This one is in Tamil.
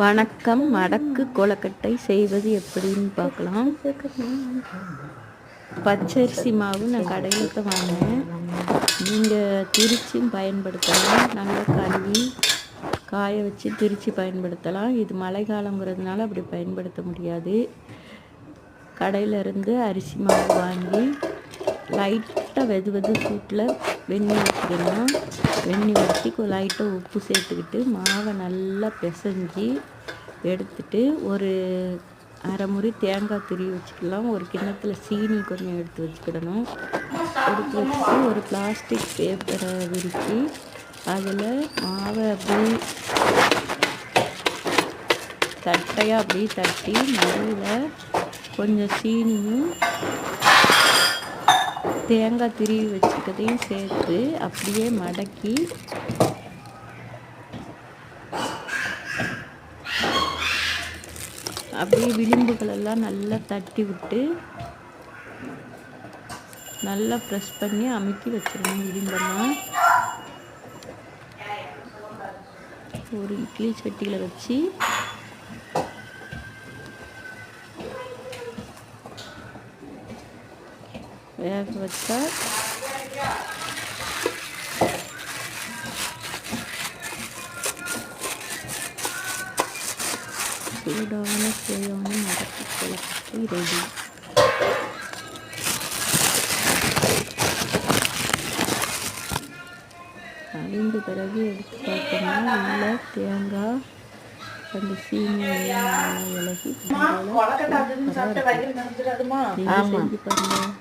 வணக்கம். மடக்கு கொலக்கட்டை செய்வது எப்படின்னு பார்க்கலாம். பச்சரிசி மாவு நான் கடையில் தான் வாங்கினேன். நீங்கள் திருச்சியும் பயன்படுத்தலாம். நல்லா கழுவி காய வச்சு திருச்சி பயன்படுத்தலாம். இது மழை காலங்கிறதுனால அப்படி பயன்படுத்த முடியாது. கடையிலிருந்து அரிசி மாவு வாங்கி லைட்டாக வெது வெது சூட்டில் வெந்நீர் வச்சுக்கணும் வெந்நீர் வச்சு லைட்டாக உப்பு சேர்த்துக்கிட்டு மாவை நல்லா பிசைஞ்சி எடுத்துட்டு ஒரு அரை முறி தேங்காய் துருவி வச்சுக்கலாம். ஒரு கிண்ணத்தில் சீனி கொஞ்சம் எடுத்து வச்சுக்கிடணும். எடுத்து வச்சுட்டு ஒரு பிளாஸ்டிக் பேப்பரை விரித்து அதில் மாவை அப்படி தட்டையாக அப்படியே தட்டி நடுவில் கொஞ்சம் சீனியும் தேங்காய் திருவி வச்சுக்கதையும் சேர்த்து அப்படியே மடக்கி அப்படியே விளிம்புகளெல்லாம் நல்லா தட்டி விட்டு நல்லா ப்ரெஸ் பண்ணி அமுக்கி வச்சிடணும் விளிம்பெல்லாம். ஒரு இட்லி சட்டியில் வச்சு வேக வச்சா சூடான சுவையான மடக்கு கொலக்கட்டை ரெடி அழிந்த பிறகு எடுத்து பார்த்தோம்னா உள்ள தேங்காய் அந்த சீனி விலகி செஞ்சு பாருங்கள்